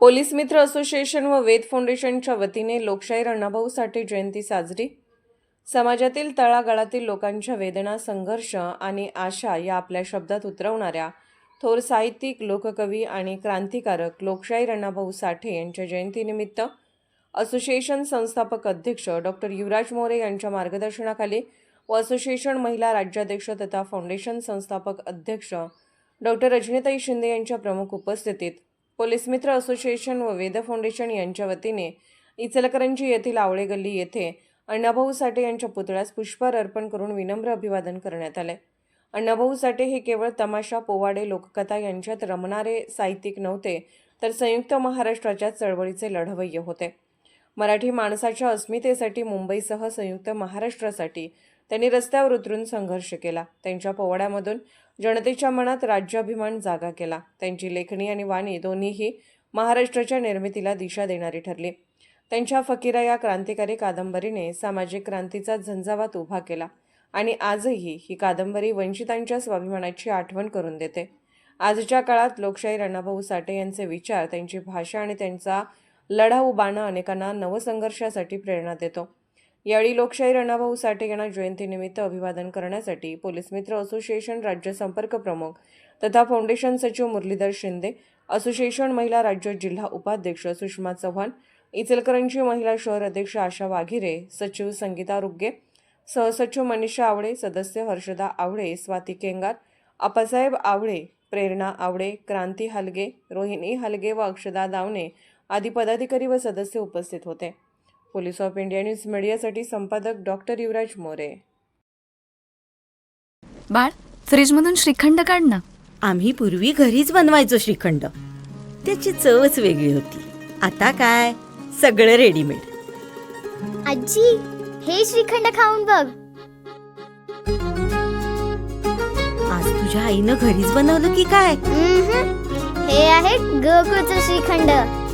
Police मित्र association व वेद फाउंडेशनच्या वतीने लोकशाही अण्णाभाऊ साठे जयंती साजरी. समाजातील तळागाळातील लोकांच्या वेदना संघर्ष आणि आशा या आपल्या शब्दात उतरवणाऱ्या थोर साहित्यिक लोककवी आणि क्रांतिकारक लोकशाही अण्णाभाऊ साठे यांच्या जयंतीनिमित्त असोसिएशन संस्थापक अध्यक्ष डॉक्टर युवराज मोरे यांच्या मार्गदर्शनाखाली व असोसिएशन महिला राज्याध्यक्ष तथा फाउंडेशन संस्थापक अध्यक्ष डॉक्टर रजनीताई शिंदे यांच्या प्रमुख उपस्थितीत पोलीस मित्र असोसिएशन व वेद फाउंडेशन यांच्या वतीने इचलकरंजी येथील आवळे गल्ली येथे अण्णाभाऊ साठे यांच्या पुतळ्यास पुष्पहार अर्पण करून विनम्र अभिवादन करण्यात आले. अण्णाभाऊ साठे हे केवळ तमाशा पोवाडे लोककथा यांच्यात रमणारे साहित्यिक नव्हते तर संयुक्त महाराष्ट्राच्या चळवळीचे लढवय्य होते. मराठी माणसाच्या अस्मितेसाठी मुंबईसह संयुक्त महाराष्ट्रासाठी त्यांनी रस्त्यावर उतरून संघर्ष केला. त्यांच्या पोवाड्यामधून जनतेच्या मनात राज्याभिमान जागा केला. त्यांची लेखणी आणि वाणी दोन्हीही महाराष्ट्राच्या निर्मितीला दिशा देणारी ठरली. त्यांच्या फकीरा या क्रांतिकारी कादंबरीने सामाजिक क्रांतीचा झंझावात उभा केला आणि आजही ही कादंबरी वंचितांच्या स्वाभिमानाची आठवण करून देते. आजच्या काळात लोकशाही अण्णाभाऊ साठे यांचे विचार त्यांची भाषा आणि त्यांचा लढाऊ बाणं अनेकांना नवसंघर्षासाठी प्रेरणा देतो. यावेळी लोकशाही रणाभाऊ साठे यांना जयंतीनिमित्त अभिवादन करण्यासाठी पोलीस मित्र असोसिएशन राज्य संपर्क प्रमुख तथा फाउंडेशन सचिव मुरलीधर शिंदे असोसिएशन महिला राज्य जिल्हा उपाध्यक्ष सुषमा चव्हाण इचलकरंजी महिला शहर अध्यक्ष आशा वाघिरे सचिव संगीता रुग्गे सहसचिव मनीषा आवळे सदस्य हर्षदा आवळे स्वाती केंगार आप्पासाहेब आवळे प्रेरणा आवळे क्रांती हलगे रोहिणी हलगे व अक्षदा दावणे आदी पदाधिकारी व सदस्य उपस्थित होते. पोलीस ऑफ इंडिया न्यूज मीडियासाठी संपादक डॉक्टर युवराज मोरे. बाळ फ्रीजमधून श्रीखंड काढ ना. आम्ही पूर्वी घरीच बनवायचो श्रीखंड. त्याची चवच वेगळी होती. आता काय? सगळं रेडीमेड आजी हे श्रीखंड खाऊन बघ. आज तुझ्या आईनं घरीच बनवलं की काय? उम्हम. हे आहे गोकुळचं श्रीखंड.